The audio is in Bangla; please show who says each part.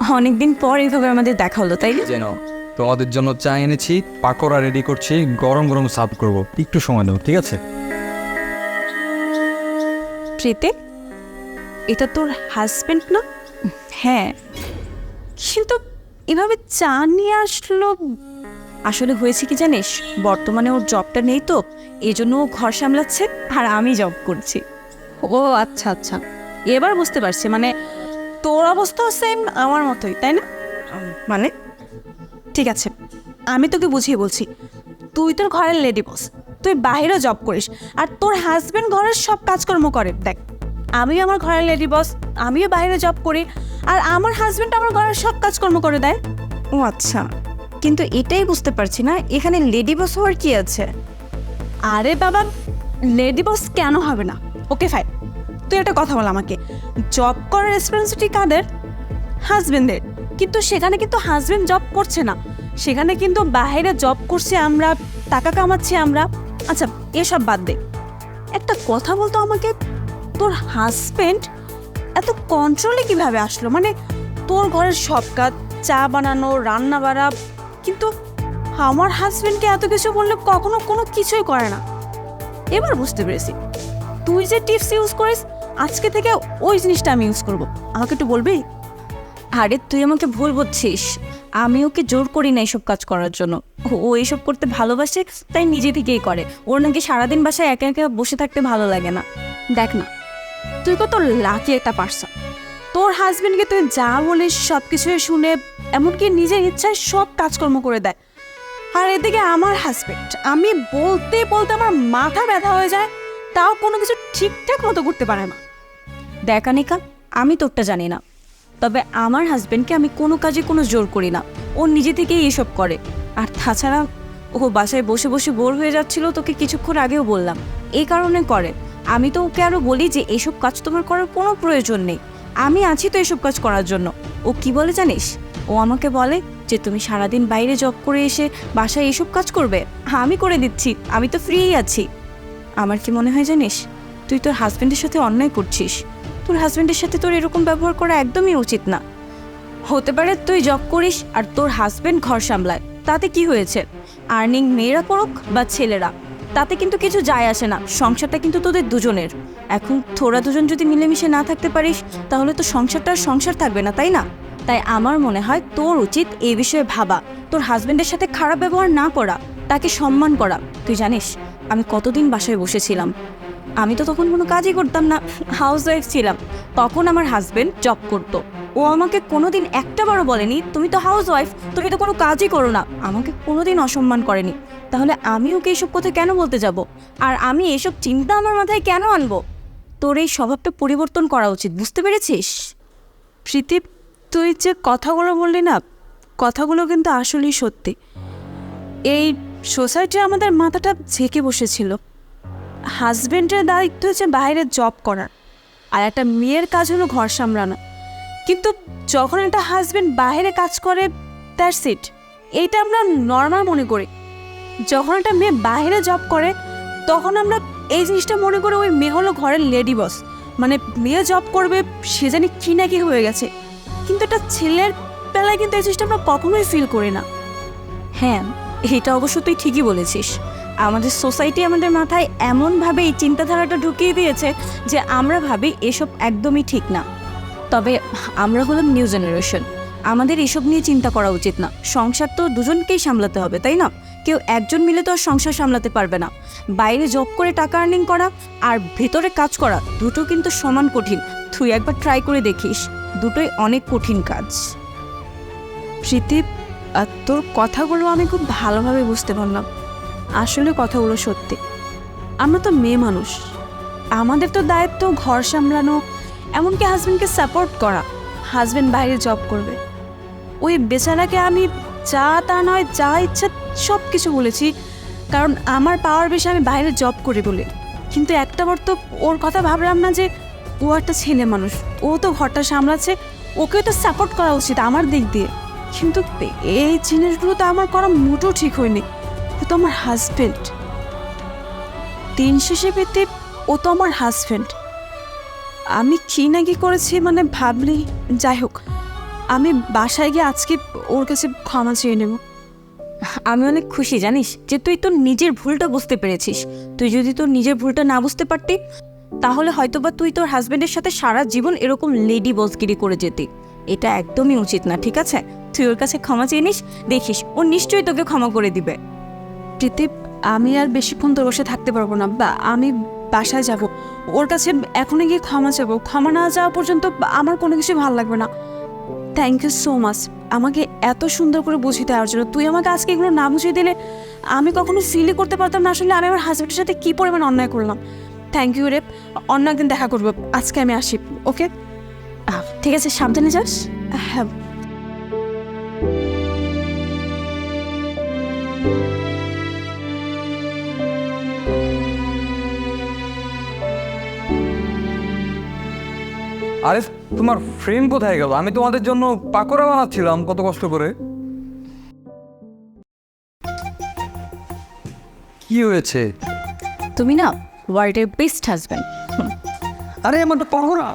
Speaker 1: অনেকদিন পর এইভাবে আমাদের দেখা হলো তাই না?
Speaker 2: যেন তোমাদের জন্য চা এনেছি পাকোড়া রেডি করছি গরম গরম সার্ভ করব। একটু সময় দাও ঠিক আছে?
Speaker 1: প্রীতি এটা তোর হাজবেন্ড না? হ্যাঁ কিন্তু এভাবে চা নিয়ে আসলো আসলে হয়েছে কি জানিস? বর্তমানে ওর জবটা নেই তো এই জন্য ও ঘর সামলাচ্ছে আর আমি জব করছি। ও আচ্ছা আচ্ছা। এবার বুঝতে পারছি মানে তোর অবস্থাও সেম আমার মতোই তাই না? মানে? ঠিক আছে আমি তোকে বুঝিয়ে বলছি তুই তোর ঘরের লেডি বস তুই বাইরে জব করিস আর তোর হাজব্যান্ড ঘরের সব কাজকর্ম করে দেখ আমিও আমার ঘরের লেডি বস আমিও বাইরে জব করি আর আমার হাজব্যান্ড আমার ঘরের সব কাজকর্ম করে দেয়। ও আচ্ছা কিন্তু এটাই বুঝতে পারছি না এখানে লেডি বস হওয়ার কি আছে? আরে বাবা লেডি বস কেন হবে না? ওকে ফাইন তুই একটা কথা বল আমাকে। জব করার রেসপন্সিবিলিটি কাদের? হাজবেন্ডের কিন্তু সেখানে কিন্তু হাজবেন্ড জব করছে না। সেখানে কিন্তু বাইরে জব করছে আমরা, টাকা কামাচ্ছি আমরা। আচ্ছা এসব বাদ দে। একটা কথা বলতো আমাকে, তোর হাজবেন্ড এত কন্ট্রোলে কীভাবে আসলো? মানে তোর ঘরের সব কাজ, চা বানানো, রান্না বাড়া, কিন্তু আমার হাজবেন্ডকে এত কিছু বললে কখনো কোনো কিছুই করে না। এবার বুঝতে পেরেছি। তুই যে টিপস ইউজ করিস, আজকে থেকে ওই জিনিসটা আমি ইউজ করব। আমাকে একটু বলবি? আরে, তুই আমাকে ভুল বুঝছিস। আমি ওকে জোর করি না এসব কাজ করার জন্য। ও- ও এইসব করতে ভালোবাসে, তাই নিজে থেকেই করে। ওর নাকি সারাদিন বাসায় একা একা বসে থাকতে ভালো লাগে না। দেখ না, তুই কত লাকি একটা পার্সন তোর হাজবেন্ডকে তুই যা বলিস সব কিছু শুনে, এমনকি নিজের ইচ্ছায় সব কাজকর্ম করে দেয়। আর এদিকে আমার হাজবেন্ড আমি বলতে বলতে আমার মাথা ব্যথা হয়ে যায়। তাও কোনো কিছু ঠিকঠাক মতো করতে পারে না। দেখ, আনিকা, আমি তোরটা জানি না। তবে আমার হাজবেন্ডকে আমি কোনো কাজে কোনো জোর করি না। ও নিজে থেকেই এসব করে। আর তাছাড়া ও বাসায় বসে বসে বোর হয়ে যাচ্ছিল, তোকে কিছুক্ষণ আগেও বললাম। এই কারণে করে। আমি তো ওকে আরও বলি যে, এসব কাজ তোমার করার কোনো প্রয়োজন নেই। আমি আছি তো এসব কাজ করার জন্য। ও কি বলে জানিস? ও আমাকে বলে যে, তুমি সারাদিন বাইরে জব করে এসে বাসায় এসব কাজ করবে। আমি করে দিচ্ছি। আমি তো ফ্রিই আছি। আমার কি মনে হয় জানিস? তুই তোর হাজব্যান্ডের সাথে অন্যায় করছিস। তোর হাজব্যান্ডের সাথে তোর এরকম ব্যবহার করা একদমই উচিত না। হতে পারে তুই জব করিস আর তোর হাজব্যান্ড ঘর সামলায়। তাতে কি হয়েছে? আর্নিং মেয়েরা করুক বা ছেলেরা, তাতে কিন্তু কিছু যায় আসে না। সংসারটা কিন্তু তোদের দুজনের। এখন তোরা দুজন যদি মিলেমিশে না থাকতে পারিস, তাহলে তো সংসারটা সংসার থাকবে না, তাই না? তাই আমার মনে হয় তোর উচিত এই বিষয়ে ভাবা। তোর হাজব্যান্ডের সাথে খারাপ ব্যবহার না করা, তাকে সম্মান করা। তুই জানিস আমি কতদিন বাসায় বসেছিলাম। আমি তো তখন কোনো কাজই করতাম না হাউস ওয়াইফ ছিলাম। তখন আমার হাজবেন্ড জব করতো। ও আমাকে কোনোদিন একটা বারও বলেনি, তুমি তো হাউস ওয়াইফ তুমি তো কোনো কাজই করো না। আমাকে কোনোদিন অসম্মান করেনি। তাহলে আমি ওকে এইসব কথা কেন বলতে যাব? আর আমি এসব চিন্তা আমার মাথায় কেন আনব? তোর এই স্বভাবটা পরিবর্তন করা উচিত, বুঝতে পেরেছিস? প্রীতি, তুই যে কথাগুলো বললি না, কথাগুলো কিন্তু আসলেই সত্যি। এই সোসাইটি আমাদের মাথাটা ঝেঁকে বসেছিল। হাজবেন্ডের দায়িত্ব হচ্ছে বাইরে জব করার, আর একটা মেয়ের কাজ হলো ঘর সামলানো। কিন্তু যখন একটা হাজবেন্ড বাইরে কাজ করে দ্যাটস ইট এইটা আমরা নর্মাল মনে করি। যখন একটা মেয়ে বাইরে জব করে, তখন আমরা এই জিনিসটা মনে করি ওই মেয়ে হলো ঘরের লেডি বস মানে মেয়ে জব করবে, সে জানি কি না কি হয়ে গেছে। কিন্তু একটা ছেলের বেলায় কিন্তু এই জিনিসটা আমরা কখনোই ফিল করি না। হ্যাঁ এটা অবশ্য তুই ঠিকই বলেছিস। আমাদের সোসাইটি আমাদের মাথায় এমনভাবে এই চিন্তাধারাটা ঢুকিয়ে দিয়েছে যে আমরা ভাবি এসব একদমই ঠিক না। তবে আমরা হলাম নিউ জেনারেশন। আমাদের এসব নিয়ে চিন্তা করা উচিত না। সংসার তো দুজনকেই সামলাতে হবে, তাই না? কেউ একজন মিলে তো আর সংসার সামলাতে পারবে না। বাইরে জব করে টাকা আর্নিং করা আর ভেতরে কাজ করা দুটো কিন্তু সমান কঠিন। তুই একবার ট্রাই করে দেখিস, দুটোই অনেক কঠিন কাজ। প্রীতি আর তোর কথাগুলো আমি খুব ভালোভাবে বুঝতে পারলাম। আসলে কথাগুলো সত্যি। আমরা তো মেয়ে মানুষ। আমাদের তো দায়িত্ব ঘর সামলানো, এমনকি হাজব্যান্ডকে সাপোর্ট করা। হাজব্যান্ড বাইরে জব করবে। ওই বেচারাকে আমি যা তা নয়, যা ইচ্ছা সব কিছু বলেছি। কারণ আমার পাওয়ার বেশি আমি বাইরে জব করি বলে। কিন্তু একটা বার তো ওর কথা ভাবলাম না যে ও একটা ছেলে মানুষ। ও তো ঘরটা সামলাচ্ছে ওকে তো সাপোর্ট করা উচিত আমার দিক দিয়ে। কিন্তু এই জিনিসগুলো তো আমার করা মোটেও ঠিক হয়নি। ও তো আমার হাজব্যান্ড দিন শেষে পেতে ও তো আমার হাজব্যান্ড আমি কি না কি করেছি মানে ভাবলি যাই হোক, আমি বাসায় গিয়ে আজকে ওর কাছে ক্ষমা চেয়ে নেব। আমি অনেক খুশি, জানিস, যে তুই তোর নিজের ভুলটা বুঝতে পেরেছিস। তুই যদি তোর নিজের ভুলটা না বুঝতে পারতি, তাহলে হয়তোবা তুই তোর হাজব্যান্ডের সাথে সারা জীবন এরকম লেডি বসগিরি করে যেতি। এটা একদমই উচিত না, ঠিক আছে? তুই ওর কাছে ক্ষমা চেয়ে নিস দেখিস ও নিশ্চয়ই তোকে ক্ষমা করে দিবে। প্রীতি আমি আর বেশিক্ষণ তোর বসে থাকতে পারব না। বা আমি বাসায় যাব। ওর কাছে এখনই গিয়ে ক্ষমা চাবো ক্ষমা না যাওয়া পর্যন্ত আমার কোনো কিছু ভালো লাগবে না। থ্যাংক ইউ সো মাচ আমাকে এত সুন্দর করে বুঝিয়ে দেওয়ার জন্য। তুই আমাকে আজকে এগুলো না বুঝিয়ে দিলে আমি কখনো ফিলই করতে পারতাম না। আসলে আমি আমার হাজব্যান্ডের সাথে কী পরিমাণ অন্যায় করলাম। থ্যাংক ইউ রে অন্য একদিন দেখা করব। আজকে আমি আসি ওকে ঠিক আছে সাবধানে যাস। হ্যাঁ।
Speaker 2: আরে তোমার ফ্রেম কোথায় গেল? আমি তোমাদের জন্য পাকোড়া বানাচ্ছিলাম কত কষ্ট করে। কি হয়েছে?
Speaker 1: তুমি না ওয়ার্ল্ডের বেস্ট হাজব্যান্ড
Speaker 2: আরে আমার তো পাকোড়া।